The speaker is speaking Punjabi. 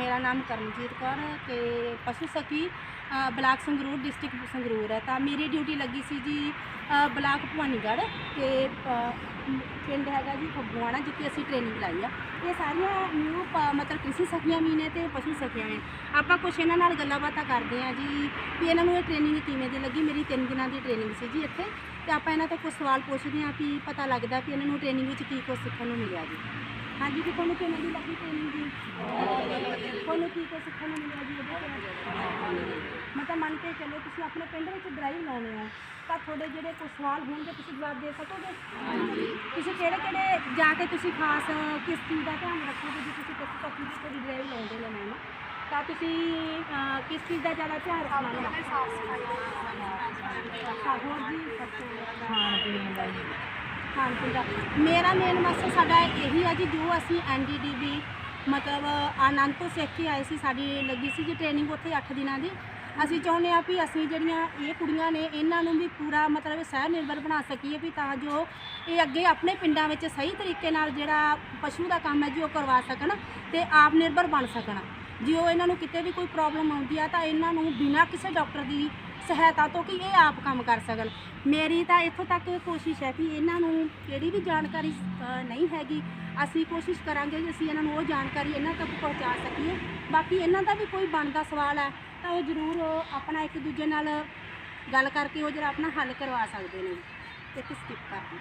ਮੇਰਾ ਨਾਮ ਕਰਮਜੀਤ ਕੌਰ ਹੈ ਤੇ ਪਸ਼ੂ ਸਖੀ ਅ, ਬਲਾਕ ਸੰਗਰੂਰ ਡਿਸਟ੍ਰਿਕਟ ਸੰਗਰੂਰ ਹੈ। ਤਾਂ ਮੇਰੀ ਡਿਊਟੀ ਲੱਗੀ ਸੀ ਜੀ ਅ, ਬਲਾਕ ਭਵਾਨੀਗੜ੍ਹ ਤੇ ਅ, ਮ- ਪਿੰਡ ਹੈਗਾ ਜੀ ਫੱਬੂਆਣਾ ਜਿੱਥੇ ਅਸੀਂ ਟ੍ਰੇਨਿੰਗ ਲਾਈ ਆ। ਇਹ ਸਾਰੀਆਂ ਨਿਊ ਮਤਲਬ ਕ੍ਰਿਸ਼ੀ ਸਖੀਆਂ ਵੀ ਨੇ ਤੇ ਪਸ਼ੂ ਸਖੀਆਂ ਵੀ ਨੇ। ਆਪਾਂ ਕੁਛ ਇਹਨਾਂ ਨਾਲ ਗੱਲਾਂ ਬਾਤਾਂ ਕਰਦੇ ਆ ਜੀ ਵੀ ਇਹਨਾਂ ਨੂੰ ਇਹ ਟ੍ਰੇਨਿੰਗ ਕਿਵੇਂ ਦੀ ਲੱਗੀ। ਮੇਰੀ 3 ਦਿਨਾਂ ਦੀ ਟ੍ਰੇਨਿੰਗ ਸੀ ਜੀ ਇੱਥੇ। ਤੇ ਆਪਾਂ ਇਹਨਾਂ ਤੋਂ ਕੁਝ ਸਵਾਲ ਪੁੱਛਦੇ ਆ ਵੀ ਪਤਾ ਲੱਗਦਾ ਵੀ ਇਹਨਾਂ ਨੂੰ ਟ੍ਰੇਨਿੰਗ ਵਿੱਚ ਕੀ ਕੁਝ ਸਿੱਖਣ ਨੂੰ ਮਿਲਿਆ ਜੀ। ਹਾਂਜੀ ਵੀ ਤੁਹਾਨੂੰ ਕਿਵੇਂ ਦੀ ਲੱਗੀ ਟ੍ਰੇਨਿੰਗ ਜੀ? ਤੁਹਾਨੂੰ ਕੀ ਕੁਝ ਸਿੱਖਣ ਨੂੰ ਮਿਲਿਆ ਜੀ ਇਹਦੇ ਤੋਂ? ਮਤਲਬ ਮੰਨ ਕੇ ਚੱਲੋ ਤੁਸੀਂ ਆਪਣੇ ਪਿੰਡ ਵਿੱਚ ਡਰਾਈਵ ਲਾਉਣੇ ਹੋ ਤਾਂ ਤੁਹਾਡੇ ਜਿਹੜੇ ਕੋਈ ਸਵਾਲ ਹੋਣਗੇ ਤੁਸੀਂ ਜਵਾਬ ਦੇ ਸਕੋਗੇ? ਹਾਂਜੀ ਤੁਸੀਂ ਕਿਹੜੇ ਕਿਹੜੇ ਜਾ ਕੇ ਤੁਸੀਂ ਖਾਸ ਕਿਸ ਚੀਜ਼ ਦਾ ਧਿਆਨ ਰੱਖੋਗੇ ਜੇ ਤੁਸੀਂ ਕਿਸੇ ਤੱਕ ਦੀ ਕੋਈ ਡਰਾਈਵ ਲਾਉਂਦੇ ਹੋ ਮੈਮ ਤਾਂ ਤੁਸੀਂ ਕਿਸ ਚੀਜ਼ ਦਾ ਜ਼ਿਆਦਾ ਧਿਆਨ ਰੱਖਣਾ ਹੈ ਹੋਰ ਜੀ ਖਾਣ ਪੀਣ ਦਾ ਖਾਣ ਹਾਂਜੀ ਦਾ ਮੇਰਾ ਮੇਨ ਮਕਸਦ ਸਾਡਾ ਇਹੀ ਹੈ ਜੀ, ਜੋ ਅਸੀਂ ਐਨਡੀਡੀਬੀ ਮਤਲਬ ਆਨੰਦ ਤੋਂ ਸਿੱਖ ਕੇ ਆਏ ਸੀ, ਸਾਡੀ ਲੱਗੀ ਸੀ ਜੀ ਟ੍ਰੇਨਿੰਗ ਉੱਥੇ 8 ਦਿਨਾਂ ਦੀ। ਅਸੀਂ ਚਾਹੁੰਦੇ ਆ ਵੀ ਅਸੀਂ ਜਿਹੜੀਆਂ ਇਹ ਕੁੜੀਆਂ ਨੇ, ਇਹਨਾਂ ਨੂੰ ਵੀ ਪੂਰਾ ਮਤਲਬ ਸਹਿ ਨਿਰਭਰ ਬਣਾ ਸਕੀਏ ਵੀ ਤਾਂ ਜੋ ਇਹ ਅੱਗੇ ਆਪਣੇ ਪਿੰਡਾਂ ਵਿੱਚ ਸਹੀ ਤਰੀਕੇ ਨਾਲ ਜਿਹੜਾ ਪਸ਼ੂ ਦਾ ਕੰਮ ਹੈ ਜੀ, ਉਹ ਕਰਵਾ ਸਕਣ ਤੇ ਆਪ ਨਿਰਭਰ ਬਣ ਸਕਣ। ਜੇ ਉਹ ਇਹਨਾਂ ਨੂੰ ਕਿਤੇ ਵੀ ਕੋਈ ਪ੍ਰੋਬਲਮ ਆਉਂਦੀ ਆ ਤਾਂ ਇਹਨਾਂ ਨੂੰ ਬਿਨਾਂ ਕਿਸੇ ਡਾਕਟਰ ਦੀ ਸਹਾਇਤਾ ਤੋਂ ਕਿ ਇਹ ਆਪ ਕੰਮ ਕਰ ਸਕਣ। ਮੇਰੀ ਤਾਂ ਇੱਥੋਂ ਤੱਕ ਕੋਸ਼ਿਸ਼ ਹੈ ਕਿ ਇਹਨਾਂ ਨੂੰ ਕਿਹੜੀ ਵੀ ਜਾਣਕਾਰੀ ਅ, ਨਹੀਂ ਹੈਗੀ। ਅਸੀਂ ਕੋਸ਼ਿਸ਼ ਕਰਾਂਗੇ ਕਿ ਅਸੀਂ ਇਹਨਾਂ ਨੂੰ ਉਹ ਜਾਣਕਾਰੀ ਇਹਨਾਂ ਤੱਕ ਪਹੁੰਚਾ ਸਕੀਏ। ਬਾਕੀ ਇਹਨਾਂ ਦਾ ਵੀ ਕੋਈ ਬਣਦਾ ਸਵਾਲ ਹੈ ਤਾਂ ਉਹ ਜ਼ਰੂਰ ਆਪਣਾ ਇੱਕ ਦੂਜੇ ਨਾਲ ਗੱਲ ਕਰਕੇ ਉਹ ਜਿਹੜਾ ਆਪਣਾ ਹੱਲ ਕਰਵਾ ਸਕਦੇ ਨੇ। ਤੇ ਸਕਿਪ ਕਰਦੇ